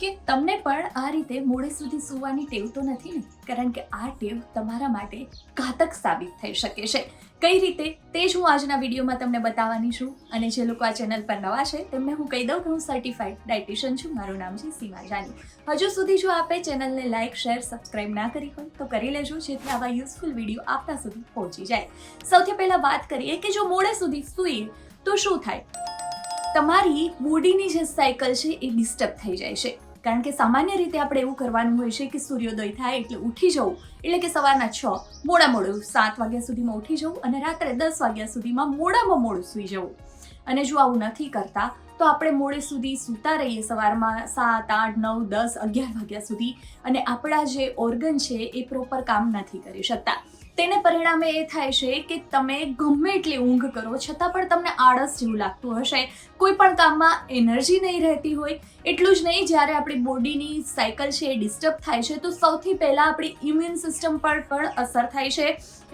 કે તમને પણ આ રીતે મોડે સુધી સૂવાની ટેવ તો નથી ને? કારણ કે આ ટેવ તમારા માટે ઘાતક સાબિત થઈ શકે છે. કઈ રીતે? તે જ હું આજના વિડીયોમાં તમને બતાવવાની છું. અને જે લોકો આ ચેનલ પર નવા છે, તેમને હું કહી દઉં કે હું સર્ટિફાઈડ ડાયટિશિયન છું. મારું નામ છે સીમા જાની. હજુ સુધી જો આપે ચેનલને લાઇક શેર સબસ્ક્રાઇબ ના કરી હોય, તો કરી લેજો, જેથી આવા યુઝફુલ વીડિયો આપના સુધી પહોંચી જાય. સૌથી પહેલાં વાત કરીએ કે જો મોડે સુધી સૂઈએ, તો શું થાય? તમારી બોડીની જે સાયકલ છે એ ડિસ્ટર્બ થઈ જાય છે. કારણ કે સામાન્ય રીતે આપણે એવું કરવાનું હોય છે કે સૂર્યોદય થાય એટલે ઉઠી જવું. એટલે કે સવારના છ, મોડા મોડું, સાત વાગ્યા સુધીમાં ઉઠી જવું અને રાત્રે દસ વાગ્યા સુધીમાં મોડામાં મોડું સૂઈ જવું. અને જો આવું નથી કરતા, તો આપણે મોડે સુધી સૂતા રહીએ સવારમાં સાત, આઠ, નવ, દસ, અગિયાર વાગ્યા સુધી. અને આપણા જે ઓર્ગન છે એ પ્રોપર કામ નથી કરી શકતા. તેને પરિણામે એ થાય છે કે તમે ગમે એટલી ઊંઘ કરો, છતાં પણ તમને આળસ જેવું લાગતું હશે. કોઈ પણ કામમાં એનર્જી નહીં રહેતી હોય, એટલું જ નહીં, જ્યારે આપણી બોડીની સાયકલ છે એ ડિસ્ટર્બ થાય છે, તો સૌથી પહેલાં આપણી ઇમ્યુન સિસ્ટમ પર પણ અસર થાય છે.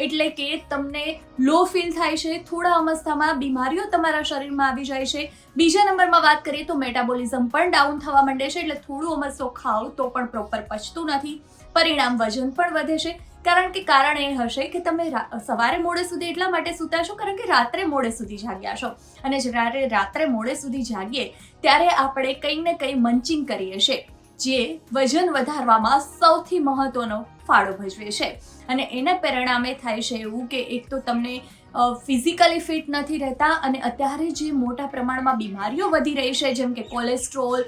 એટલે કે તમને લો ફીલ થાય છે, થોડા અવસ્થામાં બીમારીઓ તમારા શરીરમાં આવી જાય છે. બીજા નંબરમાં વાત કરીએ તો મેટાબોલિઝમ પણ ડાઉન થવા માંડે છે, એટલે થોડું અમસ્તો ખાઓ તો પણ પ્રોપર પચતું નથી. પરિણામ વજન પણ વધે છે. કારણ કે કારણ એ હશે કે તમે સવારે મોડે સુધી એટલા માટે સૂતા છો કારણ કે રાત્રે મોડે સુધી જાગ્યા છો. અને જ્યારે રાત્રે મોડે સુધી જાગીએ, ત્યારે આપણે કંઈ ને કંઈ મંચિંગ કરીએ છીએ, જે વજન વધારવામાં સૌથી મહત્વનો ફાળો ભજવે છે. અને એના પરિણામે થાય છે એવું કે એક તો તમને ફિઝિકલી ફિટ નથી રહેતા અને અત્યારે જે મોટા પ્રમાણમાં બીમારીઓ વધી રહી છે, જેમ કે cholesterol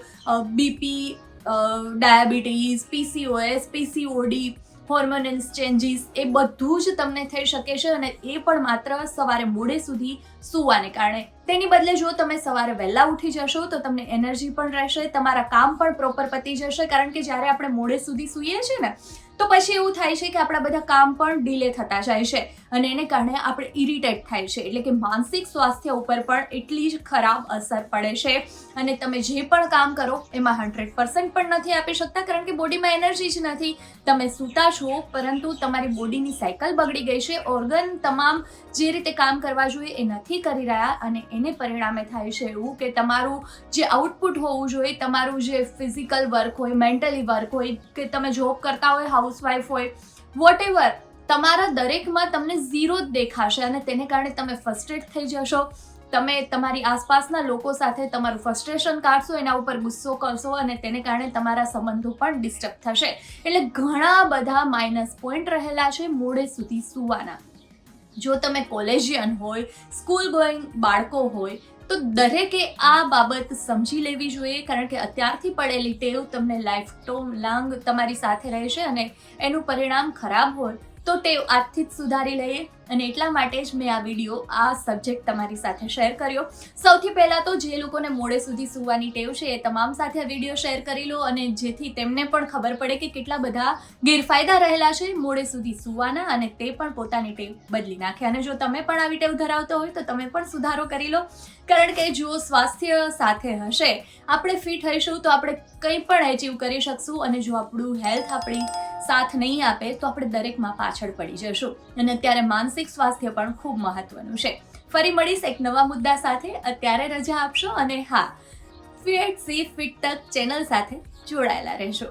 BP diabetes, PCOS, PCOD hormonals changes એ બધું જ તમને થઈ શકે છે અને એ પણ માત્ર સવારે મોડે સુધી સૂવાને કારણે. તેની બદલે જો તમે સવારે વહેલા ઉઠી જશો, તો તમને એનર્જી પણ રહેશે, તમારા કામ પણ પ્રોપર પતી જશે, કારણ કે જ્યારે આપણે મોડે સુધી સૂઈએ છીએ ને, તો પછી એવું થાય છે કે આપણા બધા કામ પણ ડિલે થતા જાય છે. અને એને કારણે આપણે ઇરિટેટ થાય છે. એટલે કે માનસિક સ્વાસ્થ્ય ઉપર પણ એટલી જ ખરાબ અસર પડે છે. અને તમે જે પણ કામ કરો, એમાં હંડ્રેડ પર્સન્ટ પણ નથી આપી શકતા, કારણ કે બોડીમાં એનર્જી જ નથી. તમે સૂતા છો, પરંતુ તમારી બોડીની સાયકલ બગડી ગઈ છે. ઓર્ગન તમામ જે રીતે કામ કરવા જોઈએ એ નથી કરી રહ્યા અને એને પરિણામે થાય છે એવું કે તમારું જે આઉટપુટ હોવું જોઈએ, તમારું જે ફિઝિકલ વર્ક હોય મેન્ટલી વર્ક હોય, કે તમે જોબ કરતા હોય હાઉસવાઈફ હોય વોટ એવર તમારા દરેકમાં તમને ઝીરો જ દેખાશે અને તેને કારણે તમે ફ્રસ્ટ્રેટ થઈ જશો. તમે તમારી આસપાસના લોકો સાથે તમારું ફ્રસ્ટ્રેશન કાઢશો, એના ઉપર ગુસ્સો કરશો અને તેને કારણે તમારા સંબંધો પણ ડિસ્ટર્બ થશે. એટલે ઘણા બધા માઇનસ પોઈન્ટ રહેલા છે મોડે સુધી સુવાના. જો તમે કોલેજિયન હોય સ્કૂલ ગોઈંગ બાળકો હોય, તો દરેકે આ બાબત સમજી લેવી જોઈએ, કારણ કે અત્યારથી પડેલી ટેવ તમને લાઈફ ટોમ લાંગ તમારી સાથે રહેશે અને એનું પરિણામ ખરાબ હોય તો તે આજથી જ સુધારી લઈએ અને એટલા માટે જ મેં આ વીડિયો, આ સબ્જેક્ટ તમારી સાથે શેર કર્યો. સૌથી પહેલાં તો જે લોકોને મોડે સુધી સૂવાની ટેવ છે એ તમામ સાથે આ વીડિયો શેર કરી લો અને જેથી તેમને પણ ખબર પડે કે કેટલા બધા ગેરફાયદા રહેલા છે મોડે સુધી સૂવાના અને તે પણ પોતાની ટેવ બદલી નાખે. અને જો તમે પણ આવી ટેવ ધરાવતો હોય તો તમે પણ સુધારો કરી લો. કારણ કે જો સ્વાસ્થ્ય સાથે હશે, આપણે ફિટ હઈશું તો આપણે કંઈ પણ એચીવ કરી શકશું અને જો આપણું હેલ્થ આપણી સાથ નહીં આપે તો આપણે દરેકમાં પાછળ પડી જશું. અને અત્યારે માનસિક સ્વાસ્થ્ય પણ ખૂબ મહત્વનું છે. ફરી મળીશ એક નવા મુદ્દા સાથે. અત્યારે રજા આપશો અને હા ફિટ સી ફિટ તક ચેનલ સાથે જોડાયેલા રહેશો.